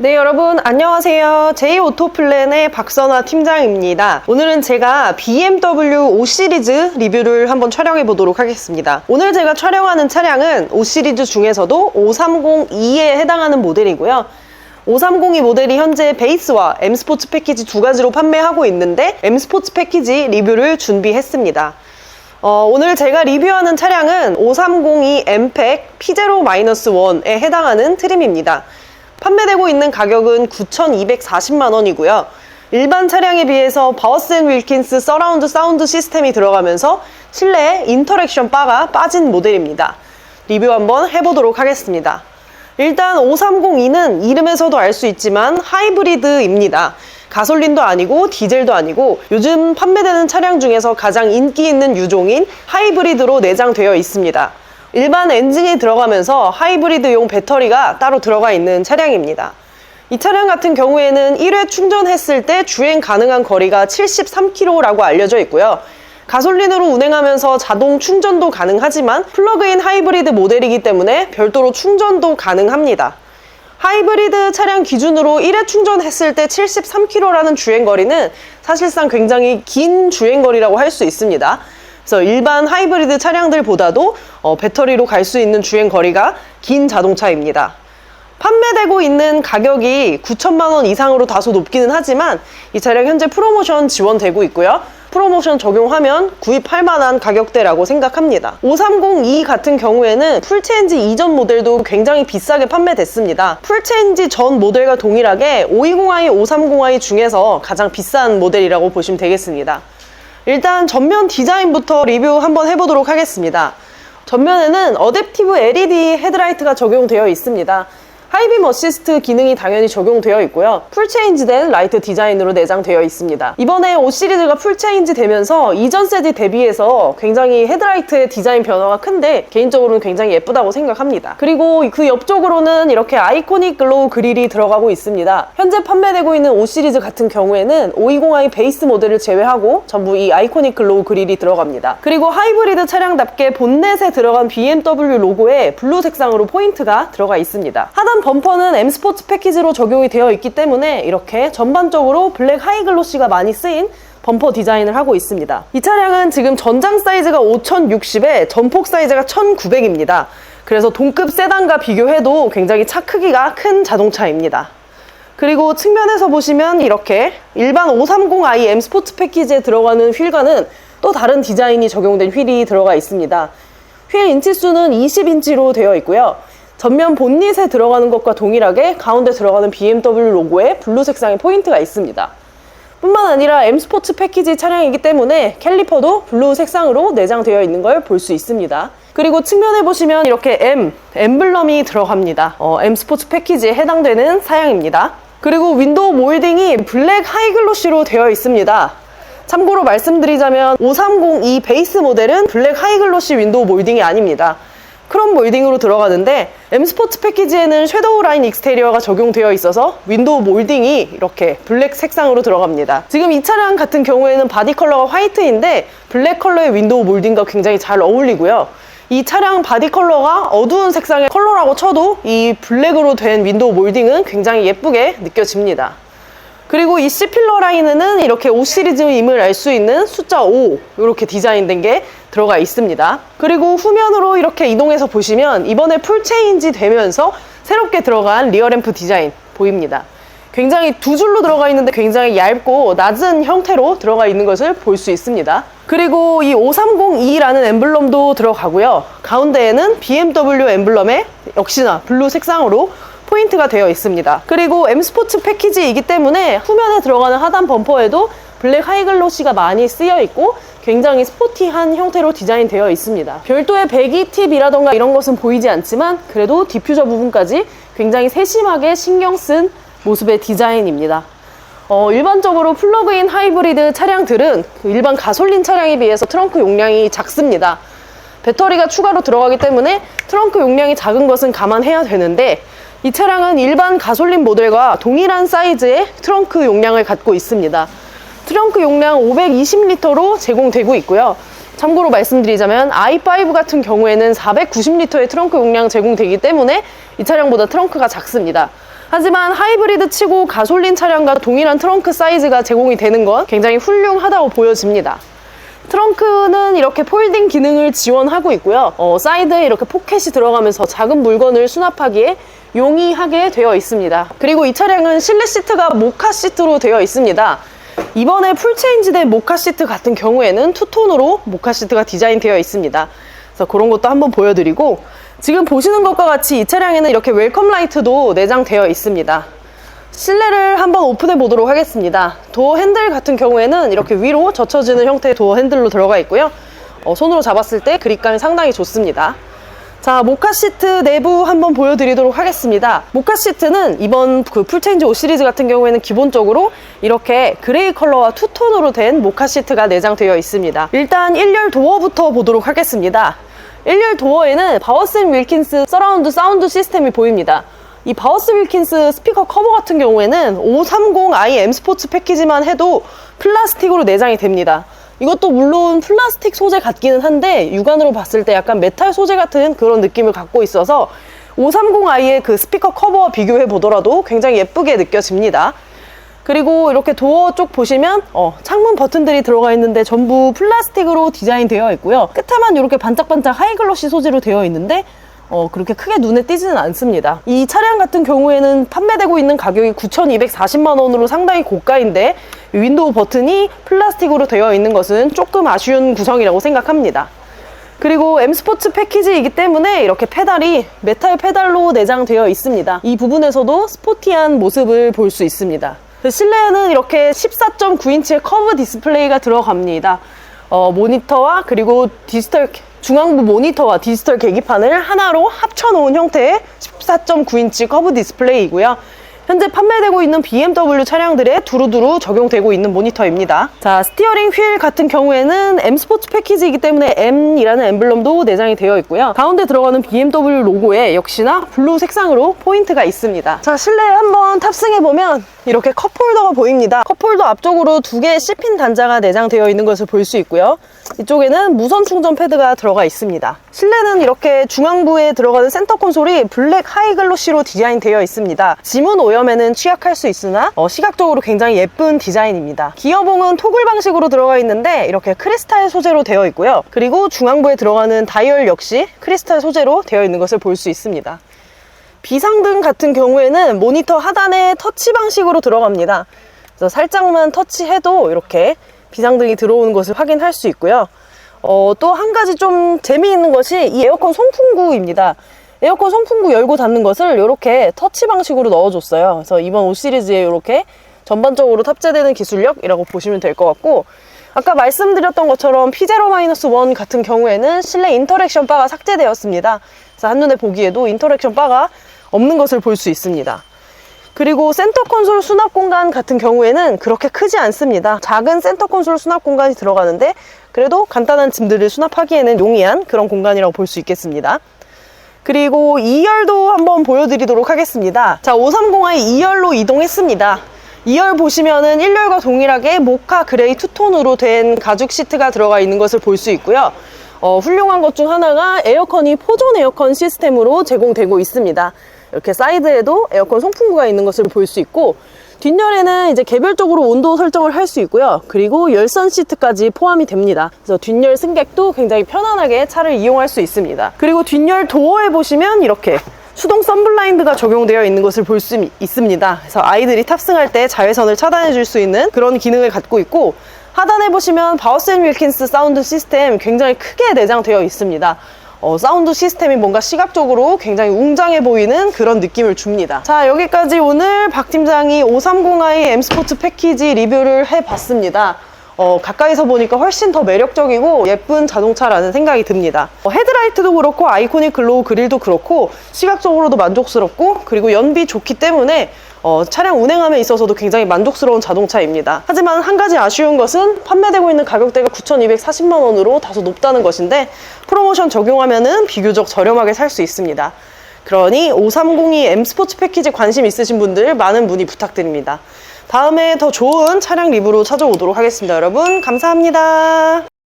네, 여러분, 안녕하세요. 제이오토플랜의 박선화 팀장입니다. 오늘은 제가 BMW 5 시리즈 리뷰를 한번 촬영해 보도록 하겠습니다. 오늘 제가 촬영하는 차량은 5 시리즈 중에서도 530e에 해당하는 모델이고요. 530이 모델이 현재 베이스와 M 스포츠 패키지 두 가지로 판매하고 있는데 M 스포츠 패키지 리뷰를 준비했습니다. 어, 오늘 제가 리뷰하는 차량은 530이 M팩 P0-1에 해당하는 트림입니다. 판매되고 있는 가격은 9,240만 원이고요. 일반 차량에 비해서 바워센 윌킨스 서라운드 사운드 시스템이 들어가면서 실내에 인터랙션 바가 빠진 모델입니다. 리뷰 한번 해보도록 하겠습니다. 일단 530e는 이름에서도 알 수 있지만 하이브리드입니다. 가솔린도 아니고 디젤도 아니고 요즘 판매되는 차량 중에서 가장 인기 있는 유종인 하이브리드로 내장되어 있습니다. 일반 엔진이 들어가면서 하이브리드용 배터리가 따로 들어가 있는 차량입니다. 이 차량 같은 경우에는 1회 충전했을 때 주행 가능한 거리가 73km라고 알려져 있고요. 가솔린으로 운행하면서 자동 충전도 가능하지만 플러그인 하이브리드 모델이기 때문에 별도로 충전도 가능합니다. 하이브리드 차량 기준으로 1회 충전했을 때 73km라는 주행거리는 사실상 굉장히 긴 주행거리라고 할 수 있습니다. 그래서 일반 하이브리드 차량들보다도 어, 배터리로 갈 수 있는 주행 거리가 긴 자동차입니다. 판매되고 있는 가격이 9천만 원 이상으로 다소 높기는 하지만 이 차량 현재 프로모션 지원되고 있고요. 프로모션 적용하면 구입할 만한 가격대라고 생각합니다. 530e 같은 경우에는 풀체인지 이전 모델도 굉장히 비싸게 판매됐습니다. 풀체인지 전 모델과 동일하게 520i, 530i 중에서 가장 비싼 모델이라고 보시면 되겠습니다. 일단 전면 디자인부터 리뷰 한번 해보도록 하겠습니다. 전면에는 어댑티브 LED 헤드라이트가 적용되어 있습니다. 하이빔 어시스트 기능이 당연히 적용되어 있고요. 풀체인지된 라이트 디자인으로 내장되어 있습니다. 이번에 5 시리즈가 풀체인지 되면서 이전 세대 대비해서 굉장히 헤드라이트의 디자인 변화가 큰데 개인적으로는 굉장히 예쁘다고 생각합니다. 그리고 그 옆쪽으로는 이렇게 아이코닉 글로우 그릴이 들어가고 있습니다. 현재 판매되고 있는 5 시리즈 같은 경우에는 520i 베이스 모델을 제외하고 전부 이 아이코닉 글로우 그릴이 들어갑니다. 그리고 하이브리드 차량답게 본넷에 들어간 BMW 로고에 블루 색상으로 포인트가 들어가 있습니다. 하단 범퍼는 M 스포츠 패키지로 적용이 되어 있기 때문에 이렇게 전반적으로 블랙 하이글로시가 많이 쓰인 범퍼 디자인을 하고 있습니다. 이 차량은 지금 전장 사이즈가 5060에 전폭 사이즈가 1900입니다. 그래서 동급 세단과 비교해도 굉장히 차 크기가 큰 자동차입니다. 그리고 측면에서 보시면 이렇게 일반 530i M 스포츠 패키지에 들어가는 휠과는 또 다른 디자인이 적용된 휠이 들어가 있습니다. 휠 인치수는 20인치로 되어 있고요. 전면 본닛에 들어가는 것과 동일하게 가운데 들어가는 BMW 로고에 블루 색상의 포인트가 있습니다. 뿐만 아니라 M 스포츠 패키지 차량이기 때문에 캘리퍼도 블루 색상으로 내장되어 있는 걸 볼 수 있습니다. 그리고 측면에 보시면 이렇게 M, 엠블럼이 들어갑니다. 어, M 스포츠 패키지에 해당되는 사양입니다. 그리고 윈도우 몰딩이 블랙 하이글로시로 되어 있습니다. 참고로 말씀드리자면 530e 베이스 모델은 블랙 하이글로시 윈도우 몰딩이 아닙니다. 크롬 몰딩으로 들어가는데 M 스포츠 패키지에는 섀도우 라인 익스테리어가 적용되어 있어서 윈도우 몰딩이 이렇게 블랙 색상으로 들어갑니다. 지금 이 차량 같은 경우에는 바디 컬러가 화이트인데 블랙 컬러의 윈도우 몰딩과 굉장히 잘 어울리고요. 이 차량 바디 컬러가 어두운 색상의 컬러라고 쳐도 이 블랙으로 된 윈도우 몰딩은 굉장히 예쁘게 느껴집니다. 그리고 이 C필러 라인에는 이렇게 5 시리즈임을 알 수 있는 숫자 5 이렇게 디자인된 게 들어가 있습니다. 그리고 후면으로 이렇게 이동해서 보시면 이번에 풀체인지 되면서 새롭게 들어간 리어램프 디자인 보입니다. 굉장히 두 줄로 들어가 있는데 굉장히 얇고 낮은 형태로 들어가 있는 것을 볼 수 있습니다. 그리고 이 530e라는 엠블럼도 들어가고요. 가운데에는 BMW 엠블럼에 역시나 블루 색상으로 포인트가 되어 있습니다. 그리고 M 스포츠 패키지이기 때문에 후면에 들어가는 하단 범퍼에도 블랙 하이글로시가 많이 쓰여 있고 굉장히 스포티한 형태로 디자인되어 있습니다. 별도의 배기 팁이라던가 이런 것은 보이지 않지만 그래도 디퓨저 부분까지 굉장히 세심하게 신경 쓴 모습의 디자인입니다. 어, 일반적으로 플러그인 하이브리드 차량들은 그 일반 가솔린 차량에 비해서 트렁크 용량이 작습니다. 배터리가 추가로 들어가기 때문에 트렁크 용량이 작은 것은 감안해야 되는데 이 차량은 일반 가솔린 모델과 동일한 사이즈의 트렁크 용량을 갖고 있습니다. 트렁크 용량 520리터로 제공되고 있고요. 참고로 말씀드리자면 i5 같은 경우에는 490리터의 트렁크 용량 제공되기 때문에 이 차량보다 트렁크가 작습니다. 하지만 하이브리드 치고 가솔린 차량과 동일한 트렁크 사이즈가 제공이 되는 건 굉장히 훌륭하다고 보여집니다. 트렁크는 이렇게 폴딩 기능을 지원하고 있고요. 어, 사이드에 이렇게 포켓이 들어가면서 작은 물건을 수납하기에 용이하게 되어 있습니다. 그리고 이 차량은 실내 시트가 모카 시트로 되어 있습니다. 이번에 풀체인지된 모카 시트 같은 경우에는 투톤으로 모카 시트가 디자인되어 있습니다. 그래서 그런 것도 한번 보여드리고 지금 보시는 것과 같이 이 차량에는 이렇게 웰컴 라이트도 내장되어 있습니다. 실내를 한번 오픈해 보도록 하겠습니다. 도어 핸들 같은 경우에는 이렇게 위로 젖혀지는 형태의 도어 핸들로 들어가 있고요. 어, 손으로 잡았을 때 그립감이 상당히 좋습니다. 자, 모카 시트 내부 한번 보여드리도록 하겠습니다. 모카 시트는 이번 그 풀체인지 5 시리즈 같은 경우에는 기본적으로 이렇게 그레이 컬러와 투톤으로 된 모카 시트가 내장되어 있습니다. 일단 1열 도어부터 보도록 하겠습니다. 1열 도어에는 바워슨 윌킨스 서라운드 사운드 시스템이 보입니다. 이 바워스 윌킨스 스피커 커버 같은 경우에는 530i M 스포츠 패키지만 해도 플라스틱으로 내장이 됩니다. 이것도 물론 플라스틱 소재 같기는 한데 육안으로 봤을 때 약간 메탈 소재 같은 그런 느낌을 갖고 있어서 530i의 그 스피커 커버와 비교해 보더라도 굉장히 예쁘게 느껴집니다. 그리고 이렇게 도어 쪽 보시면 어, 창문 버튼들이 들어가 있는데 전부 플라스틱으로 디자인되어 있고요. 끝에만 이렇게 반짝반짝 하이글로시 소재로 되어 있는데 어, 그렇게 크게 눈에 띄지는 않습니다. 이 차량 같은 경우에는 판매되고 있는 가격이 9,240만 원으로 상당히 고가인데 윈도우 버튼이 플라스틱으로 되어 있는 것은 조금 아쉬운 구성이라고 생각합니다. 그리고 M 스포츠 패키지이기 때문에 이렇게 페달이 메탈 페달로 내장되어 있습니다. 이 부분에서도 스포티한 모습을 볼 수 있습니다. 실내에는 이렇게 14.9인치의 커브 디스플레이가 들어갑니다. 어, 모니터와 그리고 디지털 중앙부 모니터와 디지털 계기판을 하나로 합쳐 놓은 형태의 14.9인치 커브 디스플레이이고요. 현재 판매되고 있는 BMW 차량들에 두루두루 적용되고 있는 모니터입니다. 자, 스티어링 휠 같은 경우에는 M 스포츠 패키지이기 때문에 M이라는 엠블럼도 내장이 되어 있고요. 가운데 들어가는 BMW 로고에 역시나 블루 색상으로 포인트가 있습니다. 자, 실내에 한번 탑승해보면 이렇게 컵홀더가 보입니다. 컵홀더 앞쪽으로 두 개의 C핀 단자가 내장되어 있는 것을 볼 수 있고요. 이쪽에는 무선 충전 패드가 들어가 있습니다. 실내는 이렇게 중앙부에 들어가는 센터 콘솔이 블랙 하이글로시로 디자인되어 있습니다. 지문 오염 에는 취약할 수 있으나 어, 시각적으로 굉장히 예쁜 디자인입니다. 기어봉은 토글 방식으로 들어가 있는데 이렇게 크리스탈 소재로 되어 있고요. 그리고 중앙부에 들어가는 다이얼 역시 크리스탈 소재로 되어 있는 것을 볼 수 있습니다. 비상등 같은 경우에는 모니터 하단에 터치 방식으로 들어갑니다. 그래서 살짝만 터치해도 이렇게 비상등이 들어오는 것을 확인할 수 있고요. 어, 또 한 가지 좀 재미있는 것이 이 에어컨 송풍구입니다. 에어컨 송풍구 열고 닫는 것을 이렇게 터치 방식으로 넣어줬어요. 그래서 이번 5 시리즈에 이렇게 전반적으로 탑재되는 기술력이라고 보시면 될 것 같고 아까 말씀드렸던 것처럼 P0-1 같은 경우에는 실내 인터랙션 바가 삭제되었습니다. 그래서 한눈에 보기에도 인터랙션 바가 없는 것을 볼 수 있습니다. 그리고 센터 콘솔 수납 공간 같은 경우에는 그렇게 크지 않습니다. 작은 센터 콘솔 수납 공간이 들어가는데 그래도 간단한 짐들을 수납하기에는 용이한 그런 공간이라고 볼 수 있겠습니다. 그리고 2열도 한번 보여드리도록 하겠습니다. 자, 530i 2열로 이동했습니다. 2열 보시면은 1열과 동일하게 모카 그레이 투톤으로 된 가죽 시트가 들어가 있는 것을 볼 수 있고요. 어, 훌륭한 것 중 하나가 에어컨이 포존 에어컨 시스템으로 제공되고 있습니다. 이렇게 사이드에도 에어컨 송풍구가 있는 것을 볼 수 있고 뒷열에는 이제 개별적으로 온도 설정을 할 수 있고요. 그리고 열선 시트까지 포함이 됩니다. 그래서 뒷열 승객도 굉장히 편안하게 차를 이용할 수 있습니다. 그리고 뒷열 도어에 보시면 이렇게 수동 썬블라인드가 적용되어 있는 것을 볼 수 있습니다. 그래서 아이들이 탑승할 때 자외선을 차단해 줄 수 있는 그런 기능을 갖고 있고 하단에 보시면 바우센 윌킨스 사운드 시스템 굉장히 크게 내장되어 있습니다. 어, 사운드 시스템이 뭔가 시각적으로 굉장히 웅장해 보이는 그런 느낌을 줍니다. 자, 여기까지 오늘 박 팀장이 530i M 스포츠 패키지 리뷰를 해봤습니다. 어, 가까이서 보니까 훨씬 더 매력적이고 예쁜 자동차라는 생각이 듭니다. 어, 헤드라이트도 그렇고 아이코닉 글로우 그릴도 그렇고 시각적으로도 만족스럽고 그리고 연비 좋기 때문에 어, 차량 운행함에 있어서도 굉장히 만족스러운 자동차입니다. 하지만 한 가지 아쉬운 것은 판매되고 있는 가격대가 9,240만 원으로 다소 높다는 것인데 프로모션 적용하면은 비교적 저렴하게 살 수 있습니다. 그러니 5302 M 스포츠 패키지 관심 있으신 분들 많은 문의 부탁드립니다. 다음에 더 좋은 차량 리뷰로 찾아오도록 하겠습니다. 여러분 감사합니다.